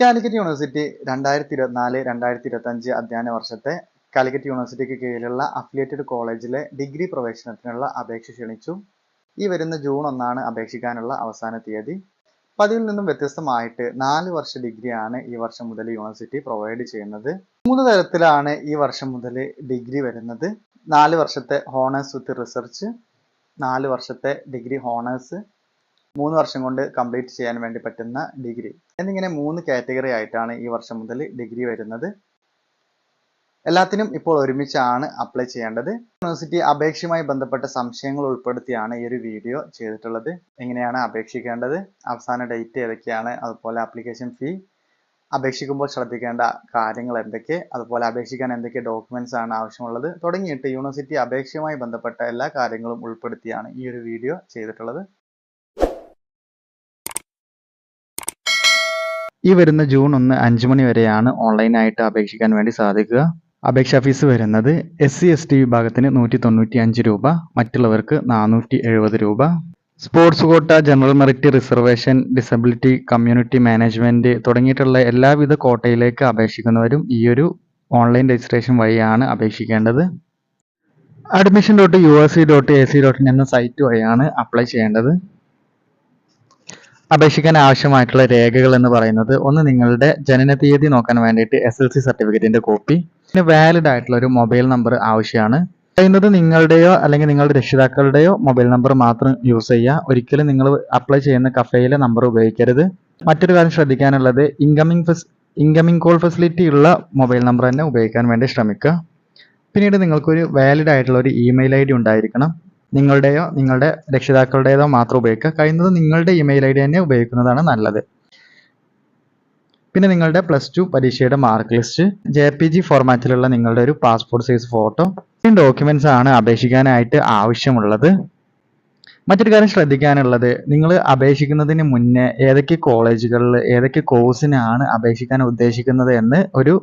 Calicut university രണ്ടായിരത്തി ഇരുപത്തിനാല് രണ്ടായിരത്തി ഇരുപത്തഞ്ച് അധ്യയന വർഷത്തെ കാലിക്കറ്റ് യൂണിവേഴ്സിറ്റിക്ക് കീഴിലുള്ള അഫിലിയേറ്റഡ് കോളേജിലെ ഡിഗ്രി പ്രവേശനത്തിനുള്ള അപേക്ഷ ക്ഷണിച്ചു. ഈ വരുന്ന ജൂൺ ഒന്നാണ് അപേക്ഷിക്കാനുള്ള അവസാന തീയതി. പതിവിൽ നിന്നും വ്യത്യസ്തമായിട്ട് നാല് വർഷ ഡിഗ്രിയാണ് ഈ വർഷം മുതൽ യൂണിവേഴ്സിറ്റി പ്രൊവൈഡ് ചെയ്യുന്നത്. മൂന്ന് തരത്തിലാണ് ഈ വർഷം മുതൽ ഡിഗ്രി വരുന്നത്. നാല് വർഷത്തെ ഹോണേഴ്സ് വിത്ത് റിസർച്ച് നാല് വർഷത്തെ ഡിഗ്രി ഹോണേഴ്സ് മൂന്ന് വർഷം കൊണ്ട് കംപ്ലീറ്റ് ചെയ്യാൻ വേണ്ടി പറ്റുന്ന ഡിഗ്രി എന്നിങ്ങനെ മൂന്ന് കാറ്റഗറി ആയിട്ടാണ് ഈ വർഷം മുതൽ ഡിഗ്രി വരുന്നത്. എല്ലാത്തിനും ഇപ്പോൾ ഒരുമിച്ചാണ് അപ്ലൈ ചെയ്യേണ്ടത്. യൂണിവേഴ്സിറ്റി അപേക്ഷയുമായി ബന്ധപ്പെട്ട സംശയങ്ങൾ ഉൾപ്പെടുത്തിയാണ് ഈ ഒരു വീഡിയോ ചെയ്തിട്ടുള്ളത്. എങ്ങനെയാണ് അപേക്ഷിക്കേണ്ടത്? അവസാന ഡേറ്റ് ഏതൊക്കെയാണ്? അതുപോലെ അപ്ലിക്കേഷൻ ഫീ അപേക്ഷിക്കുമ്പോൾ ശ്രദ്ധിക്കേണ്ട കാര്യങ്ങൾ എന്തൊക്കെ? അതുപോലെ അപേക്ഷിക്കാൻ എന്തൊക്കെ ഡോക്യുമെന്റ്സ് ആണ് ആവശ്യമുള്ളത്? തുടങ്ങിയിട്ട് യൂണിവേഴ്സിറ്റി അപേക്ഷയുമായി ബന്ധപ്പെട്ട എല്ലാ കാര്യങ്ങളും ഉൾപ്പെടുത്തിയാണ് ഈ ഒരു വീഡിയോ ചെയ്തിട്ടുള്ളത്. ഈ വരുന്ന ജൂൺ ഒന്ന് അഞ്ച് മണി വരെയാണ് ഓൺലൈനായിട്ട് അപേക്ഷിക്കാൻ വേണ്ടി സാധിക്കുക. അപേക്ഷാ ഫീസ് വരുന്നത് എസ് സി എസ് ടി വിഭാഗത്തിന് നൂറ്റി തൊണ്ണൂറ്റി അഞ്ച് രൂപ മറ്റുള്ളവർക്ക് നാനൂറ്റി എഴുപത് രൂപ. Sports quota general merit reservation disability community management തുടങ്ങിയിട്ടുള്ള എല്ലാവിധ കോട്ടയിലേക്ക് അപേക്ഷിക്കുന്നവരും ഈ ഒരു ഓൺലൈൻ രജിസ്ട്രേഷൻ വഴിയാണ് അപേക്ഷിക്കേണ്ടത്. Admission dot U S C dot A C dot in എന്ന സൈറ്റ് വഴിയാണ് അപ്ലൈ ചെയ്യേണ്ടത്. അപേക്ഷിക്കാൻ ആവശ്യമായിട്ടുള്ള രേഖകൾ എന്ന് പറയുന്നത് ഒന്ന് നിങ്ങളുടെ ജനന തീയതി നോക്കാൻ വേണ്ടിയിട്ട് എസ് എൽ സി സർട്ടിഫിക്കറ്റിന്റെ കോപ്പി പിന്നെ വാലിഡ് ആയിട്ടുള്ള ഒരു മൊബൈൽ നമ്പർ ആവശ്യമാണ്. പറയുന്നത് നിങ്ങളുടെയോ അല്ലെങ്കിൽ നിങ്ങളുടെ രക്ഷിതാക്കളുടെയോ മൊബൈൽ നമ്പർ മാത്രം യൂസ് ചെയ്യുക. ഒരിക്കലും നിങ്ങൾ അപ്ലൈ ചെയ്യുന്ന കഫേയിലെ നമ്പർ ഉപയോഗിക്കരുത്. മറ്റൊരു കാര്യം ശ്രദ്ധിക്കാനുള്ളത് ഇൻകമിംഗ് ഫെസ് ഇൻകമിംഗ് കോൾ ഫെസിലിറ്റി ഉള്ള മൊബൈൽ നമ്പർ തന്നെ ഉപയോഗിക്കാൻ വേണ്ടി ശ്രമിക്കുക. പിന്നീട് നിങ്ങൾക്കൊരു വാലിഡ് ആയിട്ടുള്ള ഒരു ഇമെയിൽ ഐ ഡി ഉണ്ടായിരിക്കണം. നിങ്ങളുടെയോ നിങ്ങളുടെ രക്ഷിതാക്കളുടേതോ മാത്രം ഉപയോഗിക്കുക. കഴിയുന്നത് നിങ്ങളുടെ ഇമെയിൽ ഐ ഡി തന്നെ ഉപയോഗിക്കുന്നതാണ് നല്ലത്. പിന്നെ നിങ്ങളുടെ പ്ലസ് ടു പരീക്ഷയുടെ mark list J P G ഫോർമാറ്റിലുള്ള നിങ്ങളുടെ ഒരു പാസ്പോർട്ട് സൈസ് ഫോട്ടോ ഈ ഡോക്യുമെന്റ്സ് ആണ് അപേക്ഷിക്കാനായിട്ട് ആവശ്യമുള്ളത്. മറ്റൊരു കാര്യം ശ്രദ്ധിക്കാനുള്ളത് നിങ്ങൾ അപേക്ഷിക്കുന്നതിന് മുന്നേ ഏതൊക്കെ കോളേജുകളിൽ ഏതൊക്കെ കോഴ്സിനാണ് അപേക്ഷിക്കാൻ ഉദ്ദേശിക്കുന്നത് എന്ന് ഒരു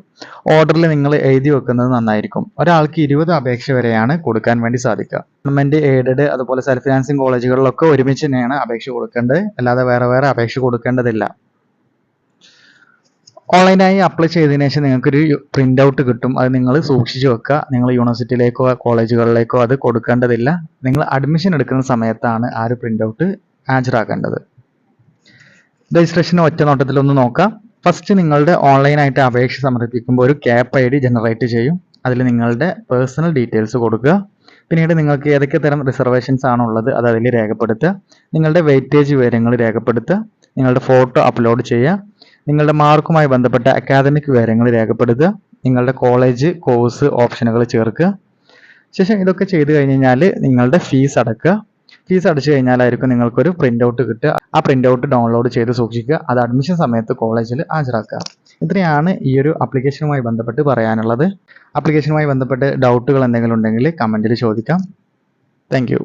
ഓർഡറിൽ നിങ്ങൾ എഴുതി വെക്കുന്നത് നന്നായിരിക്കും. ഒരാൾക്ക് ഇരുപത് അപേക്ഷ വരെയാണ് കൊടുക്കാൻ വേണ്ടി സാധിക്കുക. ഗവൺമെന്റ് എയ്ഡഡ് അതുപോലെ സെൽഫ് ഫിനാൻസിങ് കോളേജുകളിലൊക്കെ ഒരുമിച്ച് തന്നെയാണ് അപേക്ഷ കൊടുക്കേണ്ടത്. അല്ലാതെ വേറെ വേറെ അപേക്ഷ കൊടുക്കേണ്ടതില്ല. ഓൺലൈനായി അപ്ലൈ ചെയ്തതിനു ശേഷം നിങ്ങൾക്കൊരു പ്രിന്റ് ഔട്ട് കിട്ടും. അത് നിങ്ങൾ സൂക്ഷിച്ചു വെക്കുക. നിങ്ങൾ യൂണിവേഴ്സിറ്റിയിലേക്കോ കോളേജുകളിലേക്കോ അത് കൊടുക്കേണ്ടതില്ല. നിങ്ങൾ അഡ്മിഷൻ എടുക്കുന്ന സമയത്താണ് ആ ഒരു പ്രിന്റ് ഔട്ട് ഹാജരാക്കേണ്ടത് രജിസ്ട്രേഷൻ ഒറ്റ നോട്ടത്തിൽ ഒന്ന് നോക്കാം ഫസ്റ്റ് നിങ്ങളുടെ ഓൺലൈനായിട്ട് അപേക്ഷ സമർപ്പിക്കുമ്പോൾ ഒരു ക്യാപ് ഐ ഡി ജനറേറ്റ് ചെയ്യും. അതിൽ നിങ്ങളുടെ പേഴ്സണൽ ഡീറ്റെയിൽസ് കൊടുക്കുക. പിന്നീട് നിങ്ങൾക്ക് ഏതൊക്കെ തരം റിസർവേഷൻസ് ആണുള്ളത് അത് അതിൽ രേഖപ്പെടുത്തുക. നിങ്ങളുടെ വെയിറ്റേജ് വിവരങ്ങൾ രേഖപ്പെടുത്തുക. നിങ്ങളുടെ ഫോട്ടോ അപ്ലോഡ് ചെയ്യുക. നിങ്ങളുടെ മാർക്കുമായി ബന്ധപ്പെട്ട അക്കാദമിക് വിവരങ്ങൾ രേഖപ്പെടുത്തുക നിങ്ങളുടെ കോളേജ് കോഴ്സ് ഓപ്ഷനുകൾ ചേർക്കുക. ശേഷം ഇതൊക്കെ ചെയ്തു കഴിഞ്ഞ് കഴിഞ്ഞാൽ നിങ്ങളുടെ ഫീസ് അടക്കുക. ഫീസ് അടച്ചു കഴിഞ്ഞാലായിരിക്കും നിങ്ങൾക്കൊരു പ്രിന്റ് ഔട്ട് കിട്ടുക. ആ പ്രിന്റ് ഔട്ട് ഡൗൺലോഡ് ചെയ്ത് സൂക്ഷിക്കുക. അത് അഡ്മിഷൻ സമയത്ത് കോളേജിൽ ഹാജരാക്കുക. ഇത്രയാണ് ഈ ഒരു ആപ്ലിക്കേഷനുമായി ബന്ധപ്പെട്ട് പറയാനുള്ളത്. അപ്ലിക്കേഷനുമായി ബന്ധപ്പെട്ട് ഡൗട്ടുകൾ എന്തെങ്കിലും ഉണ്ടെങ്കിൽ കമന്റിൽ ചോദിക്കാം. താങ്ക്